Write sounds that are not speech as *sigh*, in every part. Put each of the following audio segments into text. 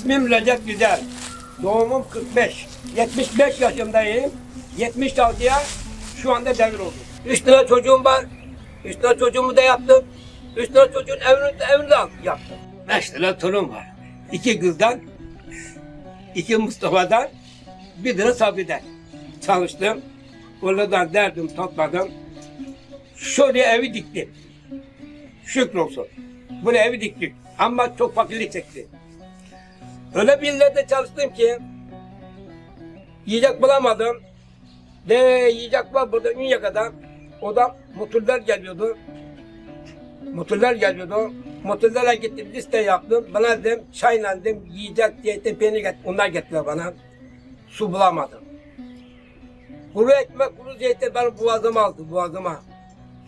İsmim Recep Güzel. Doğumum 45. 75 yaşındayım. 76'ya şu anda devir oldu. Üç tane çocuğum var. Üç tane çocuğumu da yaptım. Üç tane çocuğun evini, evini de yaptım. Beş tane torun var. İki kızdan, iki Mustafa'dan, bir tane Sabri'den. Çalıştım. Oradan derdim topladım. Şöyle evi diktim. Şükrolsun. Buraya evi diktik. Ama çok fakirlik çekti. Öyle bir illerde çalıştım ki yiyecek bulamadım. De yiyecek var burada Ünyaka'da. O da motorlar geliyordu. Motorlar geliyordu. Motorlara gittim liste yaptım. Bana dedim çayla dedim yiyecek zeytin peynir get onlar getirdiler bana. Su bulamadım. Kuru ekmek, kuru zeytin benim boğazıma aldı boğazıma.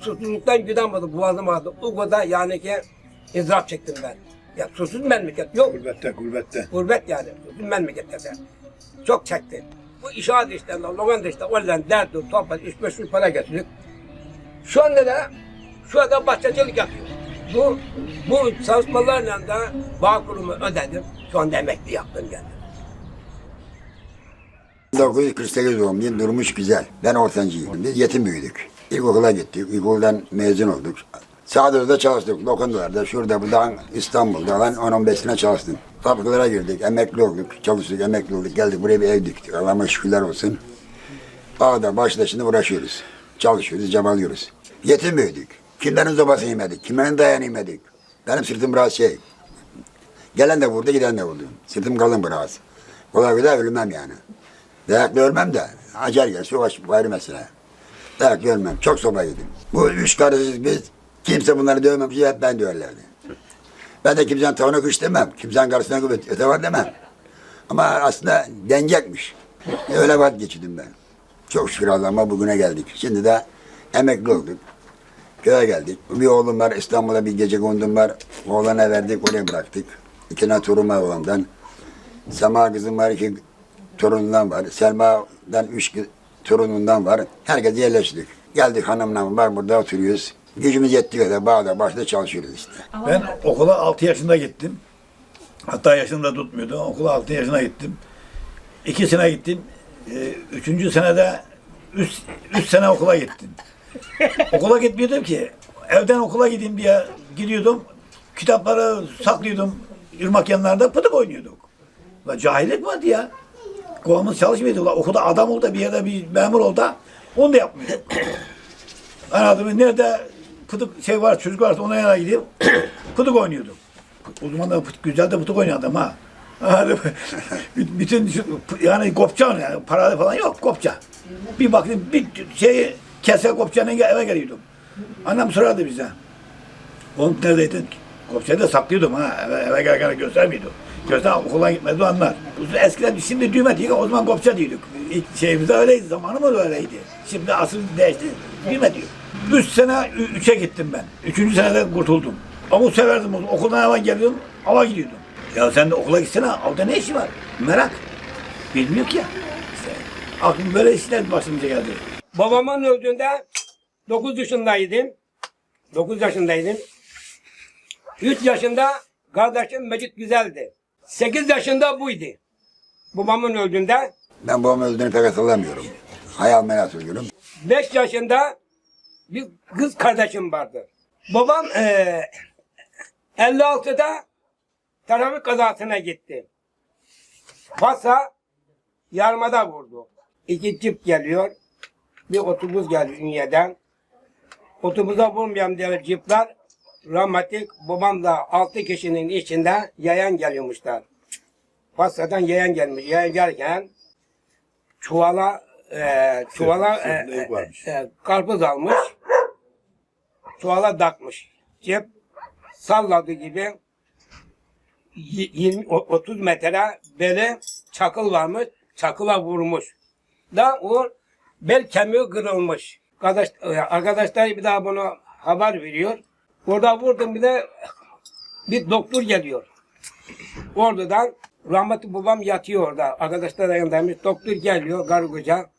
Susuzluktan güdamadı boğazıma aldı. O kadar yani ki izraf çektim ben. Ya susuz memleket yok. Gurbette, gurbette. Gurbet yani. Bütün memleketlerde. Çok çekti. Bu inşaat işlerinde, lokanta işte oradan derdi, topla, üç beş kuruş para getirdik. Şu anda da şu anda bahçecilik yapıyor. Bu, bu çalışmalarla da bağ kurumu ödedim. Şu anda emekli yaptım geldim. 1948 doğumluyum, durmuş güzel. Ben ortancıyım. Biz yetim büyüdük. İlkokula gittik, ilkokuldan mezun olduk. Sağda çalıştık, lokantalarda, şurada, burada, İstanbul'da lan 10-15 sene çalıştım. Fabrikalara girdik, emekli olduk, çalıştık, emekli olduk, geldik buraya bir ev diktik. Allah'ıma şükürler olsun. Bağda, başta şimdi uğraşıyoruz. Çalışıyoruz, cabalıyoruz. Yetim büyüdük. Kimlerin zobası yemedik, kimlerin dayanı yemedik. Benim sırtım biraz şey, Gelen de vurdu, giden de vurdu. Sırtım kalın biraz. Kolay kolay ölmem yani. Dayakla ölmem de acar gelse o ayrı mesele. Dayakla ölmem. Çok soba yedim. Bu üç kardeşiz biz. Kimse bunları dövmemiş. Hep ben döverlerdi. Ben de kimsenin tavanı kış demem. Kimsenin karşısına kuvvet öte var demem. Ama aslında dengekmiş. Öyle vazgeçirdim ben. Çok şükür Allah'ıma bugüne geldik. Şimdi de emekli olduk. Köye geldik. Bir oğlum var İstanbul'da bir gece kondum var. Oğlana verdik oraya bıraktık. İki tane torun var oğlandan. Sema kızım var iki torunundan var. Selma'dan üç torunundan var. Herkes yerleştik. Geldik hanımla bak burada oturuyoruz. Gücümüz yettiği kadar bağda başta çalışıyoruz işte. Ben okula 6 yaşında gittim. Hatta yaşım da tutmuyordu. Okula 6 yaşına gittim. 2 sene gittim. Ee, Üçüncü senede 3 üç sene okula gittim. *laughs* okula gitmiyordum ki. Evden okula gideyim diye gidiyordum. Kitapları saklıyordum. Irmak yanlarında pıtık oynuyorduk. La cahillik vardı ya. Kovamız çalışmıyordu. La okulda adam ol da bir yerde bir memur ol da onu da yapmıyorduk. *coughs* Anladın mı? Nerede pıtık şey var, çocuk varsa ona yana gidip *clears throat* pıtık oynuyordum. O zaman da pıtık, güzel de pıtık mı? B- *laughs* Bütün yani kopça yani para falan yok kopça. Bir baktım bir şey kese kopçanın eve geliyordum. Annem sorardı bize. Oğlum neredeydin? Kopçayı da saklıyordum ha. Eve, eve gelirken göstermiyordum. Göster okula gitmedi onlar. Bu Eskiden şimdi düğme değil o zaman kopça diyorduk. İlk şeyimizde öyleydi. Zamanımız öyleydi. Şimdi asıl değişti. Düğme diyor. Üç sene üçe gittim ben. Üçüncü senede kurtuldum. Ama severdim onu. Okuldan ava geliyordum. Ava gidiyordum. Ya sen de okula gitsene. Avda ne işi var? Merak. Bilmiyor ki ya. İşte aklım böyle işler başımıza geldi. Babamın öldüğünde 9 yaşındaydım. 9 yaşındaydım. 3 yaşında kardeşim Mecit Güzel'di. 8 yaşında buydu. Babamın öldüğünde Ben babamın öldüğünü pek hatırlamıyorum. Hayal meyal söylüyorum. 5 yaşında bir kız kardeşim vardı. Babam eee 56'da trafik kazasına gitti. Basa yarmada vurdu. İki tip geliyor. Bir otobüs geldi Ünye'den. Otobüse vurmayan diğer cipler rahmetlik babam da altı kişinin içinde yayan geliyormuşlar. Basra'dan yayan gelmiş. Yayan gelirken çuvala e, çuvala e, Sırtında e, ip varmış. e, karpuz almış. Çuvala takmış. Cep salladı gibi y- 20 o- 30 metre beli çakıl varmış. Çakıla vurmuş. Da o bel kemiği kırılmış. Arkadaş, arkadaşlar bir daha bunu haber veriyor. Orada vurdum bir de bir doktor geliyor. Oradan rahmetli babam yatıyor orada. Arkadaşlar da yanındaymış. Doktor geliyor kargoca.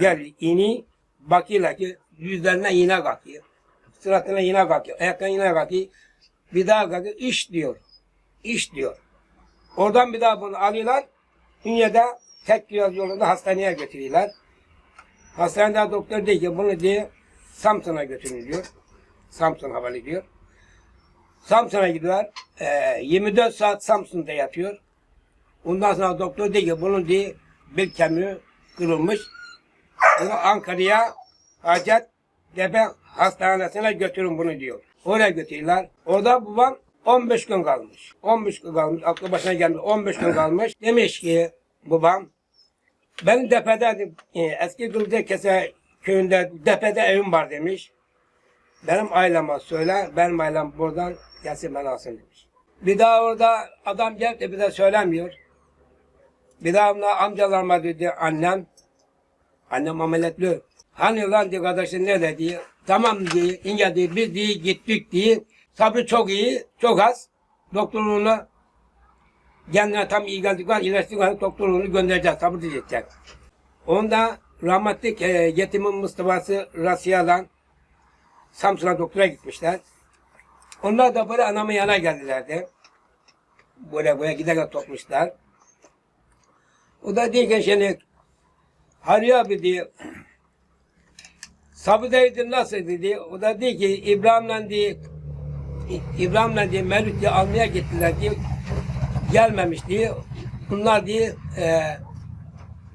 Gel ini bakıyorlar ki yüzlerine iğne kalkıyor. Suratına iğne kalkıyor. Ayaklarına iğne kalkıyor. Bir daha kalkıyor. iş diyor. İş diyor. Oradan bir daha bunu alıyorlar. Ünye'de tek yol yolunda hastaneye götürüyorlar. Hastanede doktor diyor ki bunu diye Samsun'a götürün diyor. Samsun havalı diyor. Samsun'a gidiyorlar. Ee, 24 saat Samsun'da yatıyor. Ondan sonra doktor diyor ki bunun diye bir kemiği kırılmış. Bunu Ankara'ya Hacet Tepe Hastanesi'ne götürün bunu diyor. Oraya götürüyorlar. Orada babam 15 gün kalmış. 15 gün kalmış. Aklı başına gelmiş. 15 gün *clears throat* kalmış. Demiş ki babam ben depede e, eski Gülce Kese köyünde depede evim var demiş. Benim aileme söyle, benim ailem buradan gelsin beni alsın demiş. Bir daha orada adam gelip de bir de söylemiyor. Bir daha amcalarıma dedi annem. Annem ameliyatlı. Hani lan diye kardeşin ne dedi? Tamam diye, ince diye, biz diye gittik diye. Sabrı çok iyi, çok az. Doktorluğuna kendine tam iyi geldik var, iyileştik var, doktorluğunu gönderecek, sabır diyecek. Onda rahmetli e, yetimin Mustafa'sı Rasiyalan Samsun'a doktora gitmişler. Onlar da böyle anamın yana geldilerdi. Böyle buraya giderek topmuşlar. O da diyor ki şimdi Hari abi diyor Sabıdaydı nasıl dedi. O da diyor ki İbrahim'le diye İbrahim'le diye Mevlüt diye almaya gittiler diye gelmemiş diye. Bunlar diye e,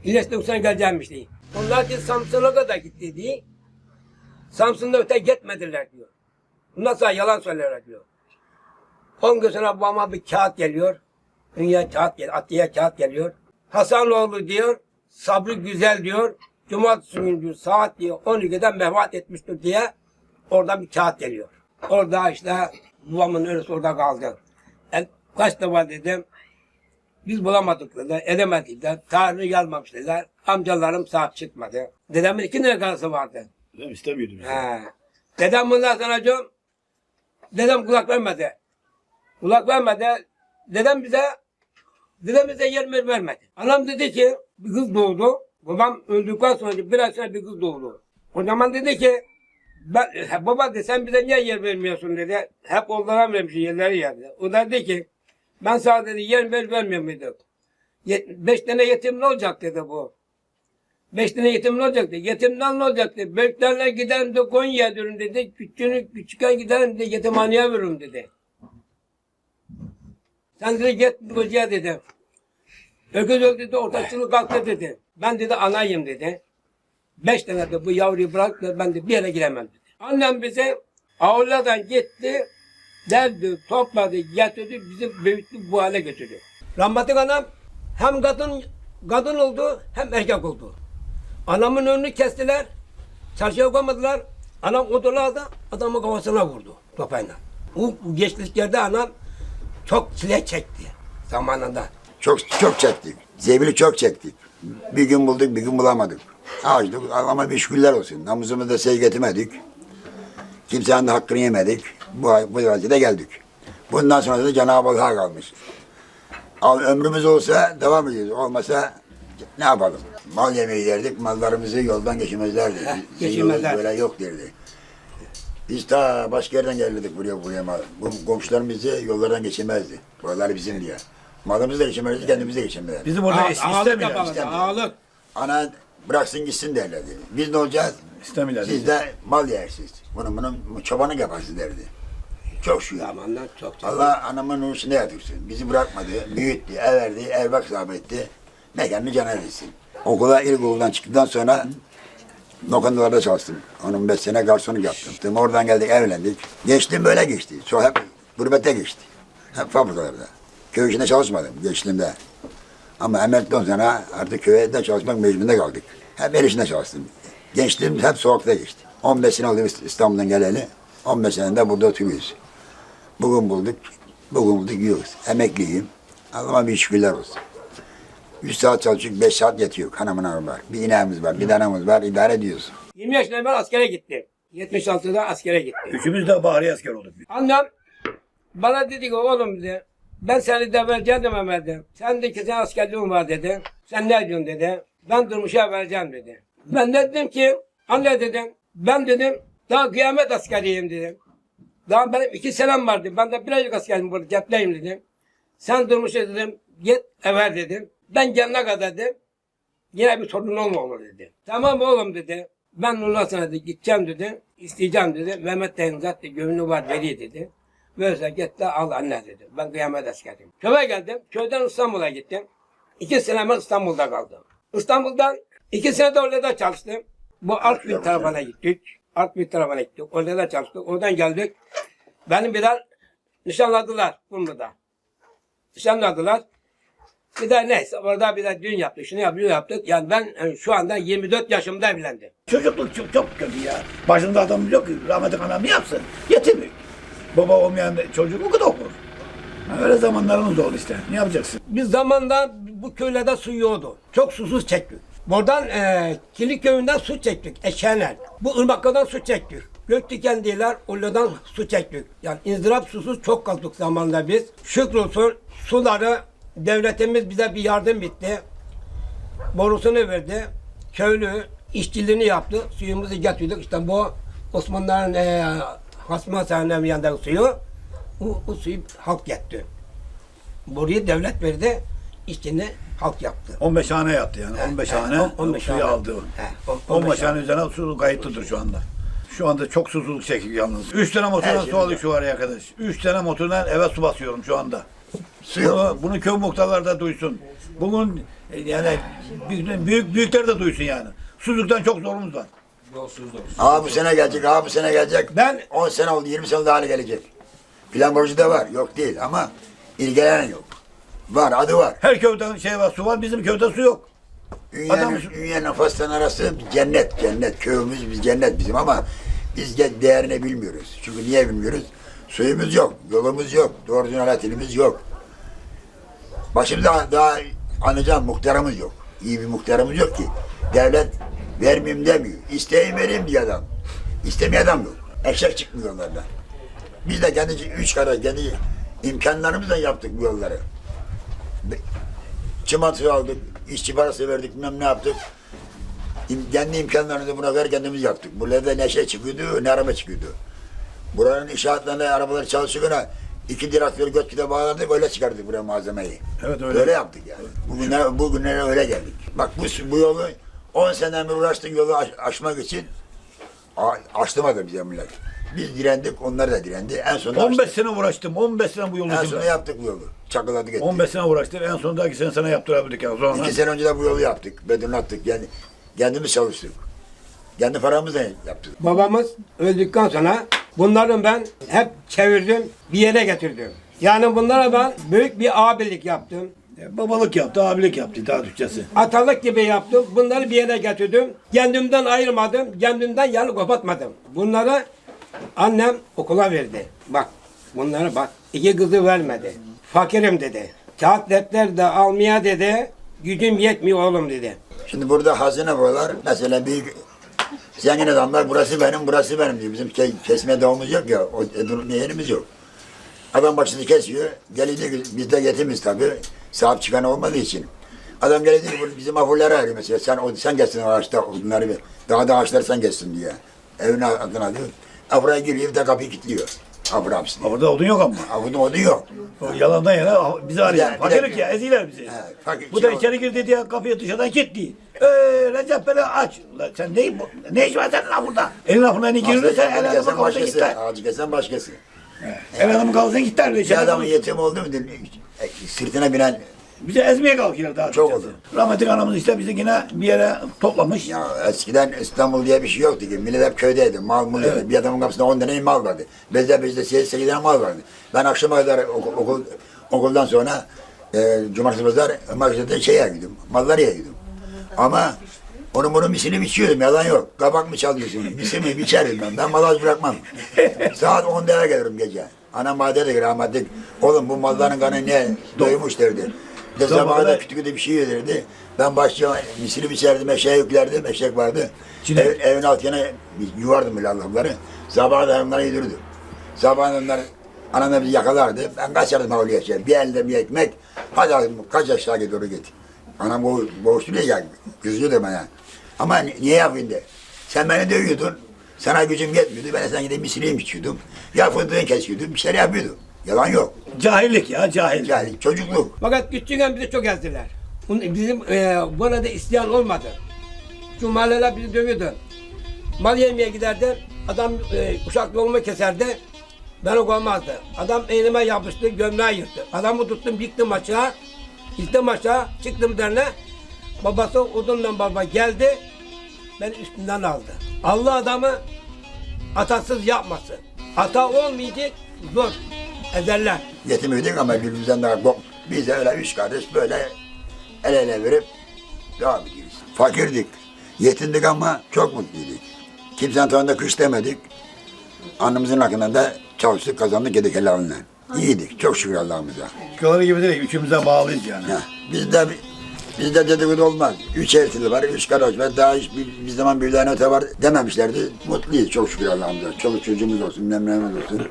İlyas Doksan'a geleceğimiş diye. Onlar diye Samsun'a kadar gitti diye. Samsun'da öte gitmediler diyor. Bundan sonra yalan söylerler diyor. On gün sonra babama bir kağıt geliyor. Dünya kağıt geliyor, Atiye kağıt geliyor. Hasanoğlu diyor, sabrı güzel diyor. Cumartesi günü diyor, saat diyor 12'den vefat etmiştir diye oradan bir kağıt geliyor. Orada işte babamın ölüsü orada kaldı. Ben kaç defa dedim, biz bulamadık dediler, edemedik dediler. Tarihini yazmamış dediler. Amcalarım sahip çıkmadı. Dedemin iki tane karısı vardı. Ben istemiyordum. He. Dedem bundan sonra diyorum, dedem kulak vermedi. Kulak vermedi. Dedem bize, dedem bize yer ver- vermedi. Anam dedi ki, bir kız doğdu. Babam öldükten sonra bir ay sonra bir kız doğdu. O zaman dedi ki, ben, baba de sen bize niye yer vermiyorsun dedi. Hep onlara vermiş yerleri yerdi. O da dedi ki, ben sana dedi yer ver vermiyor muydum? Ye- beş tane yetim ne olacak dedi bu. Beş tane yetim ne olacaktı? Yetimden ne olacaktı? Büyüklerle giderim de Konya'ya dönün dedi. Küçüğünü küçükken giderim de yetimhaneye veririm dedi. Sen dedi git kocaya dedi. Öküz öldü dedi, ortaçılık kalktı dedi. Ben dedi anayım dedi. Beş tane de bu yavruyu bıraktı, ben de bir yere giremem dedi. Annem bize avladan gitti, derdi, topladı, getirdi, bizi büyüttü, bu hale getirdi. Rahmetli anam hem kadın kadın oldu hem erkek oldu. Anamın önünü kestiler, çarşıya koymadılar. Anam odunu aldı, adamın kafasına vurdu topayla. Bu geçtiklerde anam çok çile çekti zamanında. Çok çok çektik. Zevili çok çektik. Bir gün bulduk, bir gün bulamadık. Açtık ama bir şükürler olsun. Namusumuzu da şey getirmedik. Kimsenin hakkını yemedik. Bu, bu vaziyete geldik. Bundan sonra da Cenab-ı Hak'a kalmış. Al, ömrümüz olsa devam edeceğiz. Olmasa ne yapalım? Mal yemeği derdik, mallarımızı yoldan geçirmezlerdi. Heh, geçirmezler. Böyle yok derdi. Biz ta başka yerden geldik buraya buraya mal. Bu komşularım bizi yollardan geçirmezdi. Buralar bizim diye. Malımızı da geçirmezdi, kendimiz de. Bizim orada Ağ- is- istemiyorlar. istemiyor. ağalık. Ana bıraksın gitsin derlerdi. Biz ne olacağız? İstemiyorlar. Siz de mal yersiniz. Bunun bunun çobanı yaparsınız derdi. Çok şükür. Zamandan çok çok. Allah anamın nurusuna yatırsın. Bizi bırakmadı, büyüttü, ev verdi, erbak sahibi etti. Mekanını cennet etsin. Okula ilkokuldan çıktıktan sonra lokantalarda çalıştım. 15 sene garsonluk yaptım. Oradan geldik, evlendik. Geçtim böyle geçti. Sonra hep gurbette geçti. Hep fabrikalarda. Köy içinde çalışmadım gençliğimde. Ama emeklilikten sonra artık köyde çalışmak mecburunda kaldık. Hep el işinde çalıştım. Gençliğim hep sokakta geçti. 15 sene oldu İstanbul'dan geleli. 15 sene de burada oturuyoruz. Bugün bulduk, bugün bulduk yiyoruz. Emekliyim. Allah'ıma bir şükürler olsun. 3 saat çalışıyoruz, 5 saat yatıyor. Hanımın hanım var. Bir ineğimiz var, bir danamız var. idare ediyoruz. 20 yaşında ben askere gittim. 76'da askere gittim. Üçümüz de bahri asker olduk. Annem bana dedi ki oğlum dedi. Ben seni de vereceğim demem dedi. Sen de ki sen askerliğin var dedi. Sen ne diyorsun dedi. Ben durmuşa vereceğim dedi. Ben de dedim ki anne dedim. Ben dedim daha kıyamet askeriyim dedim. Daha benim iki senem vardı. Ben de birazcık askerim burada cepleyim dedim. Sen durmuş dedim. Git eve dedim. Ben gelene kadar dedim. Yine bir mu olur dedi. Tamam oğlum dedi. Ben ondan sonra dedi, gideceğim dedi. isteyeceğim dedi. Mehmet dayım zaten gönlü var veri dedi. Böylece git de al anne dedi. Ben kıyamet askeriyim. Köye geldim. Köyden İstanbul'a gittim. İki sene ben İstanbul'da kaldım. İstanbul'dan iki sene de orada çalıştım. Bu Artvin tarafına gittik. Artvin tarafına gittik. Orada da çalıştık. Oradan geldik. Beni birer nişanladılar Kumru'da. Nişanladılar. Bir de neyse orada bir de düğün yaptık. Şunu yaptık, bunu yaptık. Yani ben e, şu anda 24 yaşımda evlendim. Çocukluk çok, çok kötü ya. Başında adam yok ki rahmetli anam yapsın? Yetimlik. Baba olmayan çocuk okul okur. Ha, Öyle zamanlarımız oldu işte. Ne yapacaksın? Biz zamanda bu köylerde su yoktu. Çok susuz çektik. Buradan e, Kilik köyünden su çektik. Eşener. Bu ırmaklardan su çektik. Gökdiken diyorlar, oradan su çektik. Yani inzirap susuz çok kaldık zamanında biz. Şükrolsun suları devletimiz bize bir yardım bitti. Borusunu verdi. Köylü işçiliğini yaptı. Suyumuzu getirdik. İşte bu Osmanlıların e, hasma sahibi yanındaki suyu. Bu, bu suyu halk getti. Burayı devlet verdi, işçini halk yaptı. 15 hane yaptı yani. 15 he, hane on- 15 suyu hane. aldı. He, on- 15 15 hane üzerine su kayıtlıdır şu anda. Şu anda çok susuzluk çekiyor yalnız. 3 tane motordan şey su alıyor şu araya arkadaş. 3 tane motordan eve su basıyorum şu anda. Bunu, bunu köy muhtarları da duysun. Bugün e, yani büyük, büyük büyükler de duysun yani. Susuzluktan çok zorumuz var. Aa bu sene gelecek, aa bu sene gelecek. Ben- 10 sene oldu, 20 sene daha gelecek. Plan borcu da var, yok değil ama ilgilenen yok. Var, adı var. Her köyde şey var, su var. Bizim köyde su yok. Adam- Ünye'nin, Ünye'nin Fas'tan arası cennet, cennet. Köyümüz biz cennet bizim ama biz de değerini bilmiyoruz. Çünkü niye bilmiyoruz? Suyumuz yok, yolumuz yok, doğru düzgün aletimiz yok. Başımızda daha anlayacağım muhtarımız yok. İyi bir muhtarımız yok ki. Devlet vermeyeyim demiyor. İsteyim vereyim diye adam. İstemeyen adam yok. Eşek çıkmıyor onlardan. Biz de kendi üç kara kendi imkanlarımızla yaptık bu yolları. Çimento aldık, işçi parası verdik, bilmem ne yaptık. İm- Kendi imkanlarımızı buna ver kendimiz yaptık. Buralarda ne şey çıkıyordu, ne araba çıkıyordu. Buranın inşaatlarında arabalar çalışırken iki traktör götkide bağladık, öyle çıkardık buraya malzemeyi. Evet, öyle. yaptık yani. Bugünler, bugünlere öyle geldik. Bak bu, bu yolu 10 seneden beri uğraştık yolu aş- aşmak için. A- Açtırmadı bize millet. Biz direndik, onlar da direndi. En sonunda 15 açtık. sene uğraştım. 15 sene bu yolun En sonunda yaptık bu yolu. Çakıladık ettik. 15 sene uğraştım. En sonunda iki sene sana yaptırabildik yani. Sonra İki sene önce de bu yolu yaptık. Beton attık. Yani kendimiz çalıştık. Kendi paramızla yaptık. Babamız öldükten sonra bunları ben hep çevirdim, bir yere getirdim. Yani bunlara ben büyük bir abilik yaptım. E, babalık yaptı, abilik yaptı daha Türkçesi. Atalık gibi yaptım. Bunları bir yere getirdim. Kendimden ayırmadım. Kendimden yanı kapatmadım. Bunları annem okula verdi. Bak bunlara bak. İki kızı vermedi. Fakirim dedi. Kağıt defter de almaya dedi. Gücüm yetmiyor oğlum dedi. Şimdi burada hazine buralar. Mesela büyük zengin adamlar burası benim, burası benim diyor. Bizim ke- kesme davamız yok ya. O e, yerimiz yok. Adam başını kesiyor. Ki biz de yetimiz tabii. Sahip çıkan olmadığı için. Adam ki bizim afurları arıyor mesela. Sen, o- sen geçsin o ağaçta bunları bir. Daha da ağaçları sen geçsin diye. Evin adına diyor. Afuraya giriyor de kapıyı kilitliyor. Afur hapsi. Orada odun yok ama. Afurun odu yok. O yalandan yana bizi arıyor. Bir de- ya, eziler bizi. He, fakir- Bu da şey- içeri girdi diye kapıyı dışarıdan kilitli. Eee Recep Bey aç. Ulan sen ne, ne iş var senin lan burada? Elin lafına ne girdin sen el adamı başkası. gitter. Ağacı kesen başkası. El adamı kalsın gitter. Bir adamın yetim oldu mu sırtına binen Bize ezmeye kalkıyorlar daha Çok oldu. Rahmetli anamız işte bizi yine bir yere toplamış. ya eskiden İstanbul diye bir şey yoktu ki. Millet hep köydeydi. Mal mul Evet. Bir adamın kapısında 10 tane mal vardı. Bizde bizde 8 8 tane mal vardı. Ben akşama kadar okul, okul okuldan sonra e, cumartesi pazar markete şeye gidiyordum. Malları yiyordum. Ama onun bunun misini biçiyordum. Yalan yok. Kabak mı çalıyorsun? Misini biçerdim ben. Ben mal az bırakmam. *laughs* Saat 10'da eve gelirim gece. Anam bana dedi ki rahmetli. Oğlum bu malların kanı ne? Doymuş derdi. De Sabahına- zamanında kütük de bir şey yedirdi. Ben başça misini biçerdim, eşeğe yüklerdim, eşek vardı. Ev, evin altına yuvardım böyle Allah'ları. Sabah da onları yedirdim. Sabah onlar anam da bizi yakalardı. Ben kaçardım havluya şey. Bir elde bir ekmek. Hadi abi, kaç aşağı doğru git. Anam bo boğuşturuyor ya, kızıyor da bana. Ama ni- niye yapayım de. Sen beni dövüyordun. Sana gücüm yetmiyordu. Ben sana gidip misileyim içiyordum. Ya fındığını kesiyordum. Bir şeyler yapıyordum. Yalan yok. Cahillik ya cahil. Yani çocukluk. Fakat küçükken bizi çok ezdiler. Bizim e, burada isyan olmadı. Şu mahalleler bizi dövüyordu. Mal yemeye giderdi. Adam e, uşak yolumu keserdi. Ben o koymazdı. Adam elime yapıştı, gömleği yırttı. Adamı tuttum, yıktım aşağı. Yıktım aşağı, çıktım derine. Babası odunla baba geldi. Beni üstünden aldı. Allah adamı atasız yapmasın. Ata olmayacak, zor. Ezerler. Yetimiydik ama birbirimizden daha bok. Biz de öyle üç kardeş böyle el ele verip devam ediyoruz. Fakirdik. Yetindik ama çok mutluyduk. Kimsenin tanrında kış demedik. Annemizin hakkında da çalıştık, kazandık, yedik helalinden. İyiydik. Çok şükür Allah'ımıza. Başkaları gibi değil. Üçümüze bağlıyız yani. Heh, Bizde bizde dedikodu olmaz. Üç eltili var, üç kardeş var. Daha hiç bir, bir zaman birilerine öte var dememişlerdi. Mutluyuz çok şükür Allah'ımıza. Çoluk çocuğumuz olsun, memnunumuz olsun.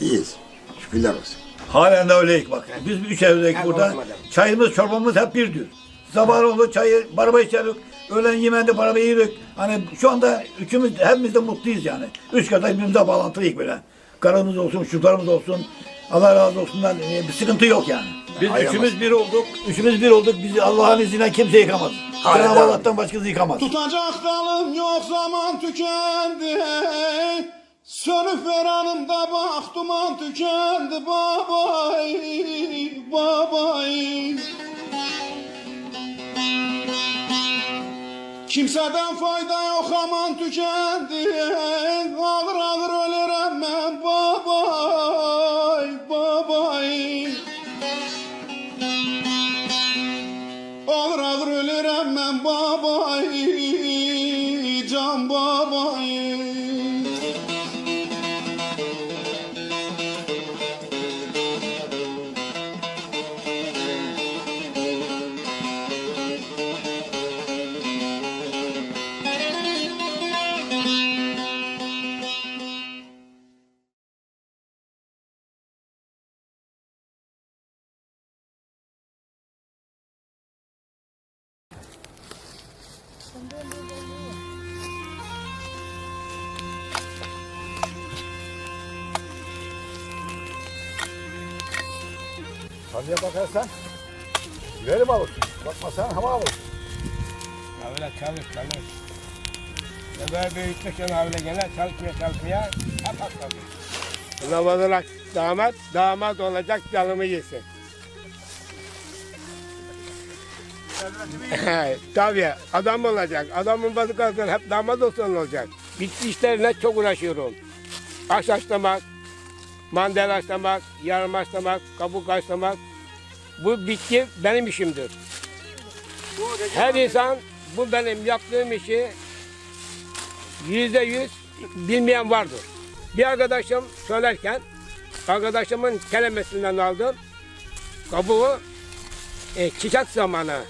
İyiyiz. Şükürler olsun. Halen de öyleyik bak. Biz üç evdeki Ha, burada çayımız çorbamız hep birdir. Sabah oldu çayı barba içerdik. Öğlen yemeğinde barba yedik. Hani şu anda üçümüz hepimiz de mutluyuz yani. Üç kardeş birbirimize bağlantılıyız böyle. Karımız olsun, çocuklarımız olsun. Allah razı olsunlar. Ee, Bir sıkıntı yok yani. Biz Ayamaz. üçümüz bir olduk. Üçümüz bir olduk. Bizi Allah'ın izniyle kimse yıkamaz. Halen Cenab-ı Allah'tan başkası yıkamaz. Tutacak dalım yok zaman tükendi hey. Sönüp veranımda bak duman tükendi babay babay Kimseden fayda yok aman tükendi. Ağır ağır ölürüm ben babay babay Tabiye bakarsan verim alırsın. Bakmasan hava alırsın. Ya öyle çalış çalış. Ya böyle büyütmek için öyle gene çalışmaya çalışmaya hep atladı. Namaz olarak damat, damat olacak canımı yesin. *laughs* Tabii adam olacak. Adamın bazı hep damat olsun olacak. Bitki işlerine çok uğraşıyorum. Aş açlamak, mandal açlamak, kabuk açlamak. Bu bitki benim işimdir. Her insan bu benim yaptığım işi yüzde yüz bilmeyen vardır. Bir arkadaşım söylerken arkadaşımın kelimesinden aldım. Kabuğu e, çiçek zamanı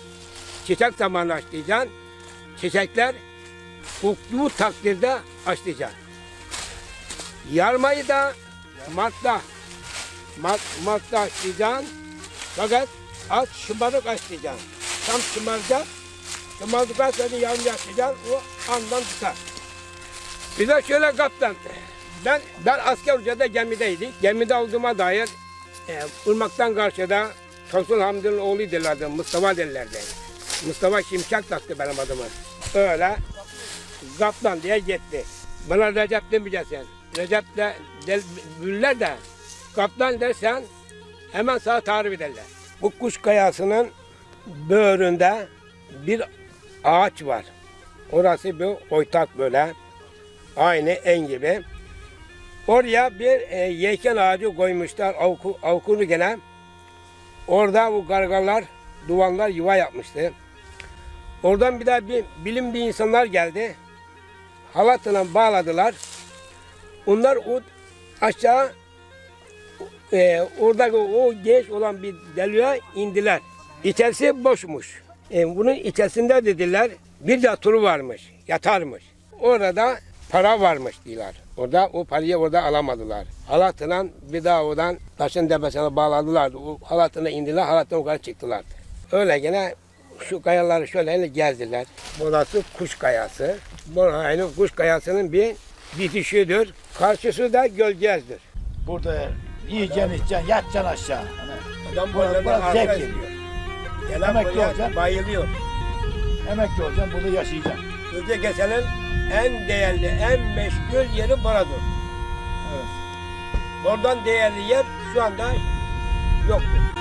çiçek zamanı açlayacaksın. Çiçekler koktuğu takdirde açlayacaksın. Yarmayı da Mart'ta Mart, Mart'ta açlayacaksın. Fakat az şımarık açlayacaksın. Tam şımaracak. Şımardıktan sonra yarım açlayacaksın. O andan tutar. Bir de şöyle kaptan. Ben ben asker hocada gemideydik. Gemide olduğuma dair e, ırmaktan karşıda Tosun Hamdi'nin oğlu derlerdi. Mustafa derlerdi. Mustafa Şimşek taktı benim adımı. Öyle kaptan diye gitti. Bana Recep demeyeceksin. Recep de del, büller de kaptan dersen hemen sana tarif ederler. Bu kuş kayasının böğründe bir ağaç var. Orası bir oytak böyle. Aynı en gibi. Oraya bir e, yelken ağacı koymuşlar avku, avkunu gene. Orada bu gargalar, duvanlar yuva yapmıştı. Oradan bir daha bir bilim bir insanlar geldi. Halatla bağladılar. Onlar o aşağı e, oradaki o genç olan bir deliğe indiler. İçerisi boşmuş. E, bunun içerisinde dediler bir yatırı varmış, yatarmış. Orada para varmış diyorlar. Orada o parayı orada alamadılar. Halatla bir daha oradan taşın tepesine bağladılar. O halatına indiler, halattan yukarı çıktılar. Öyle gene şu kayaları şöyle gezdiler. Burası kuş kayası. Bu aynı kuş kayasının bir bitişidir. Karşısı da gölgezdir. Burada yiyeceksin, içeceksin, yatacaksın aşağı. Adam burası arka zevk ediyor. ediyor. Gelen Emekli olacaksın. bayılıyor. emekli olacaksın, burada yaşayacaksın. Gölge kesenin en değerli, en meşgul yeri buradır. Evet. Oradan değerli yer şu anda yoktur.